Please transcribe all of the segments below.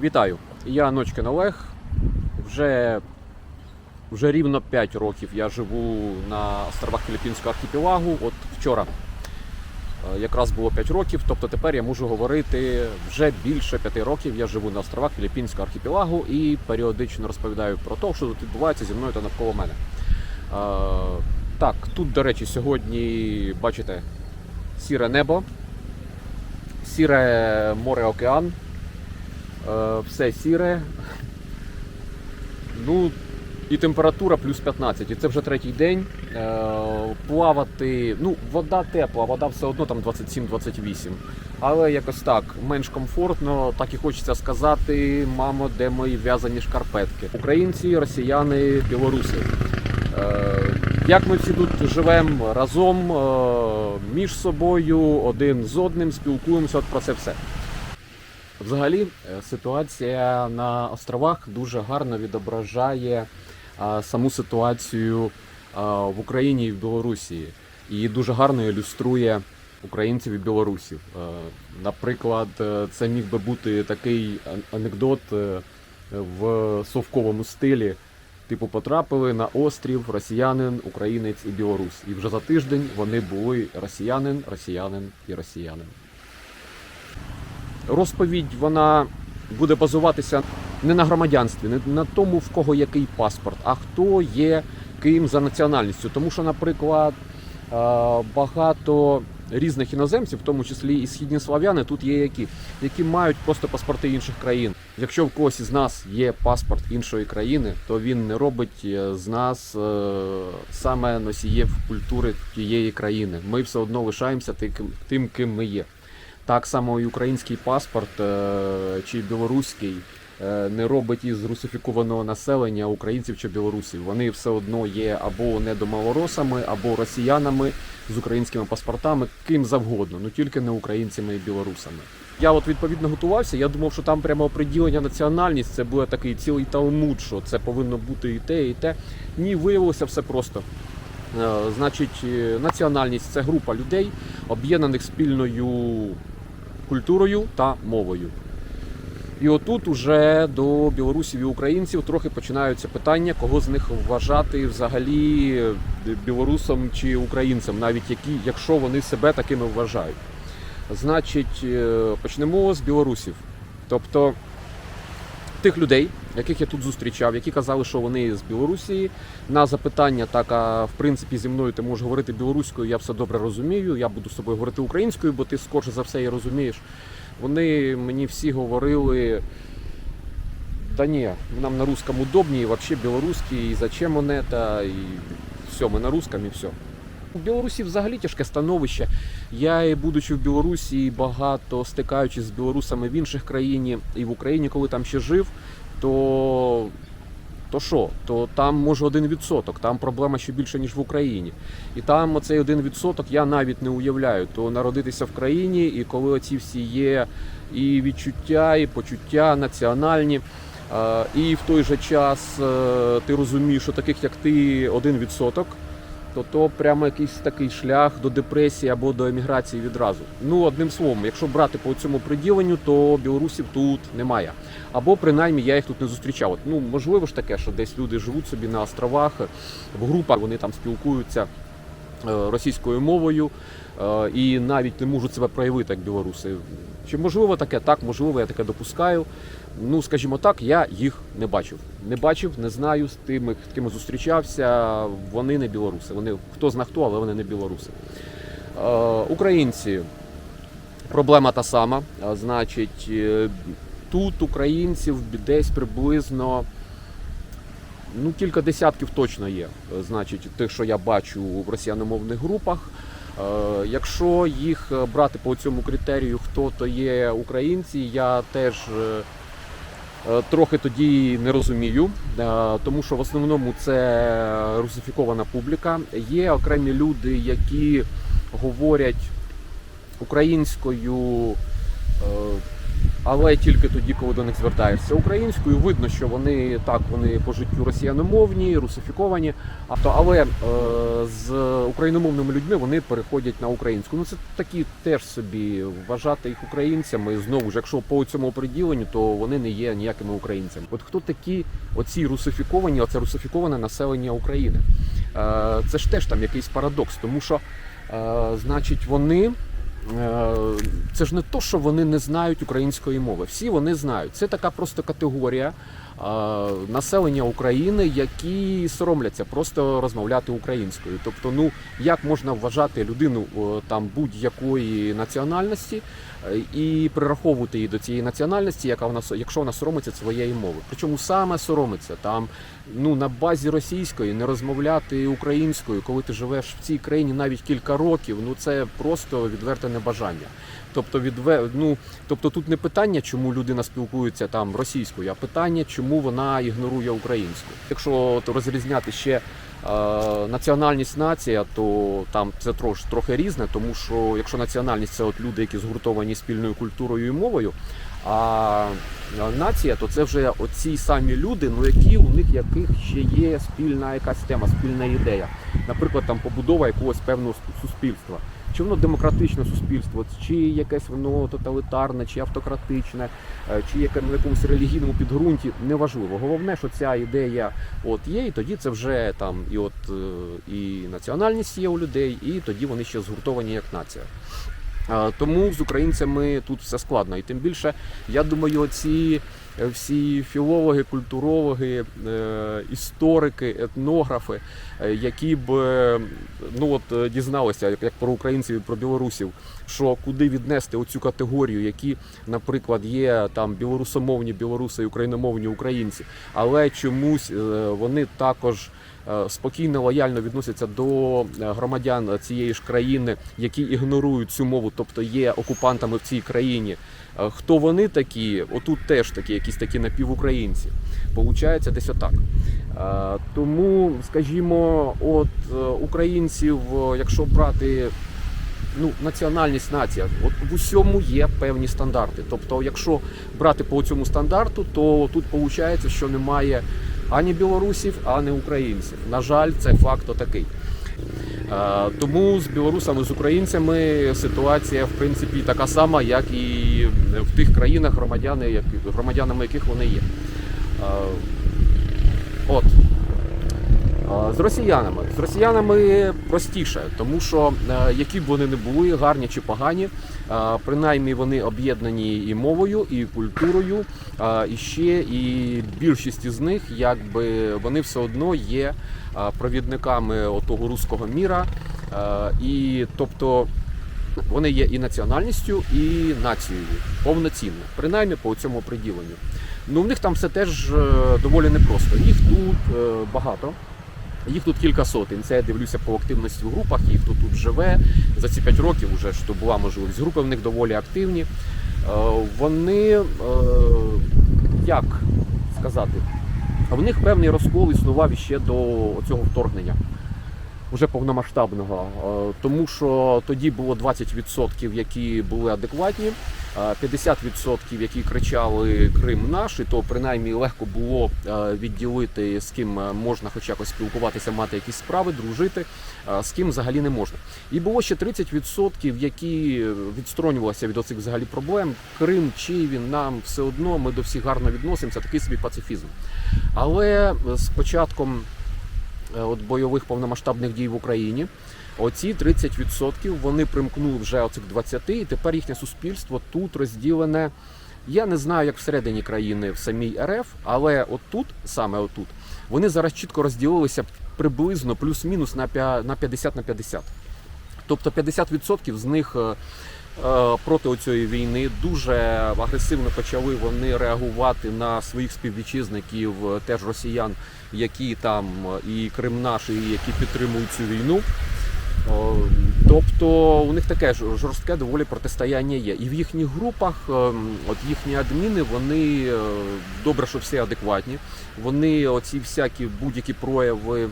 Вітаю! Я Ночкин Олег. Вже, вже рівно 5 років я живу на островах Філіппінського архіпелагу. От вчора е, якраз було 5 років, тобто тепер я можу говорити вже більше 5 років. Я живу на островах Філіппінського архіпелагу і періодично розповідаю про те, що тут відбувається зі мною та навколо мене. Е, Так, тут, до речі, сьогодні бачите сіре небо, сіре море океан. Е, все сіре. Ну, і температура плюс 15. І це вже третій день. Е, Плавати, ну, вода тепла, вода все одно там 27-28. Але якось так, менш комфортно, так і хочеться сказати, мамо, де мої в'язані шкарпетки. Українці, росіяни, білоруси. Е, Як ми всі тут живемо разом між собою, один з одним, спілкуємося от про це все. Взагалі, е, ситуація на островах дуже гарно відображає е, саму ситуацію е, в Україні і в Білорусі. І дуже гарно ілюструє українців і білорусів. Наприклад, це міг би бути такий анекдот в совковому стилі. Типу, потрапили на острів росіянин, українець і білорус. І вже за тиждень вони були росіянин, росіянин і росіянин розповідь вона буде базуватися не на громадянстві, не на тому, в кого який паспорт, а хто є ким за національністю. Тому що, наприклад, е, багато різних іноземців, в тому числі і східні слав'яни, тут є які, які мають просто паспорти інших країн. Якщо в когось із нас є паспорт іншої країни, то він не робить е, з нас е, саме носіїв культури тієї країни. Ми все одно лишаємося тим, тим ким ми є. Так само і український паспорт е, чи білоруський е, не робить із русифікованого населення українців чи білорусів. Вони все одно є або недомалоросами, або росіянами з українськими паспортами, ким завгодно, ну тільки не українцями і білорусами. Я от відповідно готувався. Я думав, що там прямо оприділення національність це буде такий цілий талмуд, що це повинно бути і те, і те. Ні, виявилося все просто. Е, Значить, національність це група людей, об'єднаних спільною культурою та мовою. І отут уже до білорусів і українців трохи починаються питання, кого з них вважати взагалі білорусом чи українцем, навіть які, якщо вони себе такими вважають. Значить, е, почнемо з білорусів. Тобто тих людей, яких я тут зустрічав, які казали, що вони з Білорусі. На запитання, так, а в принципі зі мною ти можеш говорити білоруською, я все добре розумію. Я буду з тобою говорити українською, бо ти скорше за все і розумієш. Вони мені всі говорили. Да ні, нам на русском удобнее, и вообще белорусский, и зачем он и все, ми на русском, і все. У Білорусі взагалі тяжке становище. Я, будучи в Білорусі, багато стикаючись з білорусами в інших країні і в Україні, коли там ще жив, то то що? То там може один відсоток, там проблема ще більше, ніж в Україні. І там один відсоток я навіть не уявляю. То народитися в країні, і коли оці всі є і відчуття, і почуття національні. І в той же час е, ти розумієш, що таких як ти один відсоток, то то прямо якийсь такий шлях до депресії або до еміграції відразу. Ну, одним словом, якщо брати по цьому приділенню, то білорусів тут немає. Або принаймні я їх тут не зустрічав. От, Ну можливо ж таке, що десь люди живуть собі на островах, в групах вони там спілкуються російською мовою е, і навіть не можуть себе проявити як білоруси. Чи можливо таке? Так, можливо, я таке допускаю. Ну, скажімо так, я їх не бачив. Не бачив, не знаю з тими, з ким зустрічався. Вони не білоруси. Вони хто зна хто, але вони не білоруси. Е, українці. Проблема та сама. Е, Значить, е, тут українців десь приблизно ну, кілька десятків точно є. Е, Значить, тих, що я бачу в росіяномовних групах. Е, Якщо їх е, брати по цьому критерію, хто то є українці, я теж трохи тоді не розумію, тому що в основному це русифікована публіка. Є окремі люди, які говорять українською. Але тільки тоді, коли до них звертаєшся українською, видно, що вони так вони по життю росіяномовні, русифіковані. А то але е, з україномовними людьми вони переходять на українську. Ну це такі теж собі вважати їх українцями. Знову ж, якщо по цьому приділенню, то вони не є ніякими українцями. От хто такі оці русифіковані, оце русифіковане населення України? Е, це ж теж там якийсь парадокс, тому що, е, значить, вони. Е, Це ж не то, що вони не знають української мови. Всі вони знають. Це така просто категорія населення України, які соромляться просто розмовляти українською. Тобто, ну як можна вважати людину там будь-якої національності е, і прираховувати її до цієї національності, яка вона якщо вона соромиться своєї мови. Причому саме соромиться там ну на базі російської не розмовляти українською, коли ти живеш в цій країні навіть кілька років. Ну це просто відверте небажання. Тобто, відве... ну, тобто тут не питання, чому людина спілкується там російською, а питання, чому вона ігнорує українську. Якщо от розрізняти ще е, національність нація, то там це трош, трохи різне, тому що якщо національність це от люди, які згуртовані спільною культурою і мовою, а нація, то це вже оці самі люди, ну які у них яких ще є спільна якась тема, спільна ідея. Наприклад, там побудова якогось певного суспільства. Чи воно демократичне суспільство, чи якесь воно тоталітарне, чи автократичне, е, чи яке на якомусь релігійному підґрунті, неважливо. Головне, що ця ідея от є, і тоді це вже там і от е, і національність є у людей, і тоді вони ще згуртовані як нація. Тому з українцями тут все складно. І тим більше, я думаю, ці всі філологи, культурологи, е, історики, етнографи, е, які б е, ну от дізналися, як, про українців і про білорусів, що куди віднести оцю категорію, які, наприклад, є там білорусомовні білоруси і україномовні українці, але чомусь вони також спокійно лояльно відносяться до е, громадян цієї ж країни, які ігнорують цю мову, тобто є окупантами в цій країні. Е, Хто вони такі? Отут теж такі, якісь такі напівукраїнці. Получається десь отак. Е, Тому, скажімо, от е, українців, е, якщо брати ну, національність нація, от в усьому є певні стандарти. Тобто, якщо брати по цьому стандарту, то тут виходить, що немає ані білорусів, ані українців. На жаль, це факт такий. Е, Тому з білорусами, з українцями ситуація в принципі така сама, як і в тих країнах, громадяни, громадянами яких вони є. Е, От. З росіянами. З росіянами простіше, тому що е, які б вони не були, гарні чи погані, е, принаймні вони об'єднані і мовою, і культурою, е, і ще і більшість із них, якби вони все одно є провідниками отого руського міра. І тобто вони є і національністю, і нацією повноцінно, принаймні по цьому приділенню. Ну, в них там все теж доволі непросто. Їх тут багато. Їх тут кілька сотень. Це я дивлюся по активності в групах. Їх тут, тут живе. За ці 5 років вже що була можливість. Групи в них доволі активні. Е, Вони е, як сказати, в них певний розкол існував ще до цього вторгнення. Уже повномасштабного, Е, тому що тоді було 20%, які були адекватні, е, 50% які кричали Крим наш, і то принаймні легко було е, відділити з ким е, можна хоч якось спілкуватися, мати якісь справи, дружити, е, з ким взагалі не можна. І було ще 30%, які відсторонювалися від оцих взагалі проблем. Крим, чи він нам все одно, ми до всіх гарно відносимося, такий собі пацифізм. Але з початком е, от бойових повномасштабних дій в Україні. Оці 30% вони примкнули вже оцих 20, і тепер їхнє суспільство тут розділене. Я не знаю, як всередині країни в самій РФ, але отут, саме отут, вони зараз чітко розділилися приблизно плюс-мінус на 50 на 50. Тобто 50% з них е, е, проти цієї війни дуже агресивно почали вони реагувати на своїх співвітчизників, е, теж росіян, які там е, і Крим наш, і які підтримують цю війну. Тобто у них таке жорстке доволі протистояння є. І в їхніх групах, от їхні адміни, вони е, добре, що всі адекватні. Вони оці всякі будь-які прояви е,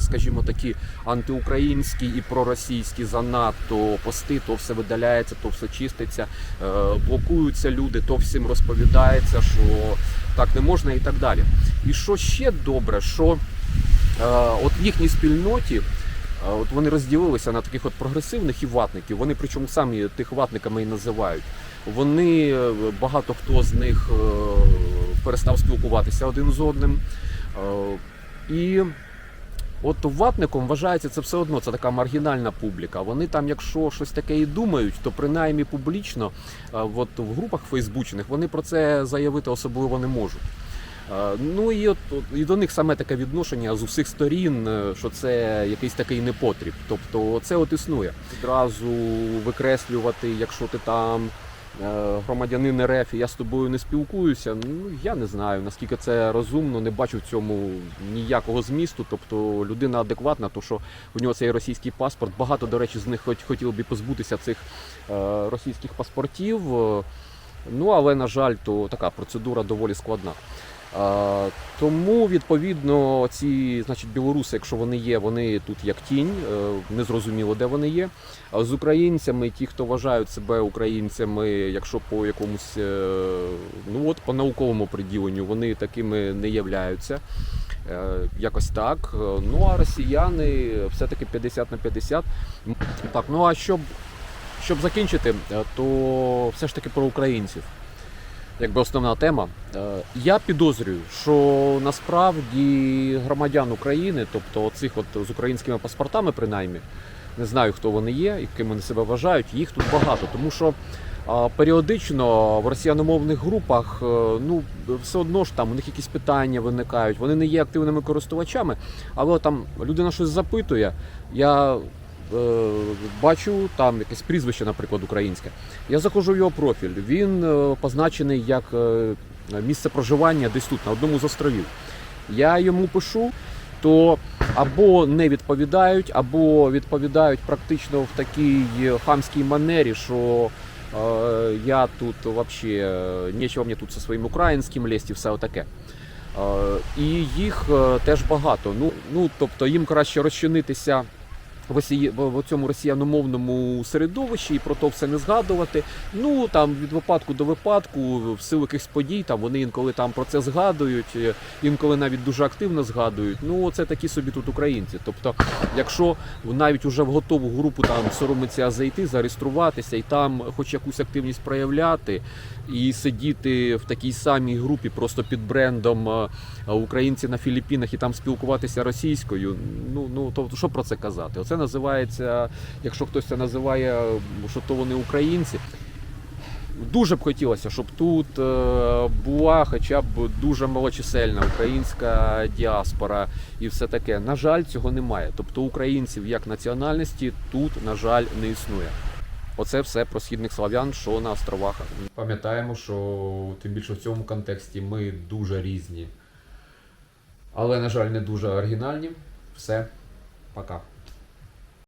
скажімо, такі антиукраїнські і проросійські занадто пости, то все видаляється, то все чиститься, е, блокуються люди, то всім розповідається, що так не можна і так далі. І що ще добре, що е, от в їхній спільноті. е, От вони розділилися на таких от прогресивних і ватників. Вони причому самі тих ватниками і називають. Вони е, багато хто з них е, перестав спілкуватися один з одним. Е, І от ватником вважається це все одно, це така маргінальна публіка. Вони там, якщо щось таке і думають, то принаймні публічно, е, от в групах фейсбучних, вони про це заявити особливо не можуть. Е, Ну і от і до них саме таке відношення з усіх сторін, е, що це якийсь такий непотріб. Тобто це от існує. Відразу викреслювати, якщо ти там громадянин РФ, я з тобою не спілкуюся. Ну я не знаю наскільки це розумно, не бачу в цьому ніякого змісту. Тобто людина адекватна, то що у нього цей російський паспорт. Багато, до речі, з них хоч хотіли би позбутися цих е, російських паспортів. Е, Ну але на жаль, то така процедура доволі складна. Тому відповідно ці, значить, білоруси, якщо вони є, вони тут як тінь, е, незрозуміло, де вони є. А з українцями, ті, хто вважають себе українцями, якщо по якомусь е, ну от по науковому приділенню, вони такими не являються. Е, Якось так. Ну а росіяни все-таки 50 на 50. Так, ну а щоб, щоб закінчити, то все ж таки про українців якби основна тема. Е, Я підозрюю, що насправді громадян України, тобто цих от з українськими паспортами, принаймні, не знаю, хто вони є і ким вони себе вважають, їх тут багато. Тому що періодично в росіяномовних групах е, ну, все одно ж там у них якісь питання виникають. Вони не є активними користувачами, але там людина щось запитує. Я бачу там якесь прізвище, наприклад, українське. Я заходжу в його профіль. Він е, позначений як е, місце проживання десь тут, на одному з островів. Я йому пишу, то або не відповідають, або відповідають практично в такій хамській манері, що е, я тут вообще нічого мені тут зі своїм українським лезть все отаке. Е, і їх е, теж багато. Ну, ну тобто їм краще розчинитися росії... в цьому росіяномовному середовищі і про то все не згадувати. Ну там від випадку до випадку, в силу якихось подій, там вони інколи там про це згадують, е, інколи навіть дуже активно згадують. Ну це такі собі тут українці. Тобто, якщо навіть уже в готову групу там соромиться зайти, зареєструватися і там хоч якусь активність проявляти, і сидіти в такій самій групі, просто під брендом е, українці на Філіппінах і там спілкуватися російською. Ну ну то що про це казати? Оце називається, якщо хтось це називає, що то вони українці. Дуже б хотілося, щоб тут е, була хоча б дуже малочисельна українська діаспора і все таке. На жаль, цього немає. Тобто українців як національності тут, на жаль, не існує. Оце все про східних слав'ян, що на островах. Пам'ятаємо, що тим більше в цьому контексті ми дуже різні. Але, на жаль, не дуже оригінальні. Все, пока.